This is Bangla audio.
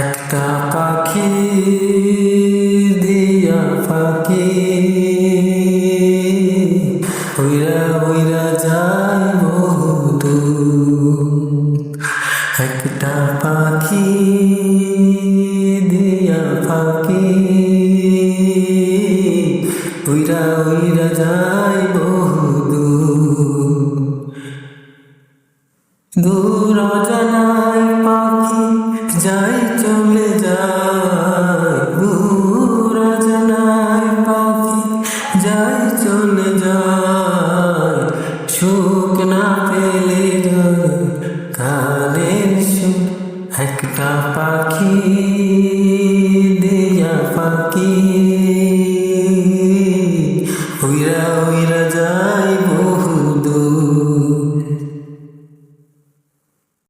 একটা পাখি দিয়া পাখি উইরা উইরা যায় বহুদূর। একটা পাখি দিয়া পাখি উইরা উইরা যায় বহুদূর। দূর পাখি যাই চলে যায় দূর জানাই পাখি। যাই চলে যায় সুখ না পেলে কালের সুখ একটা পাখি।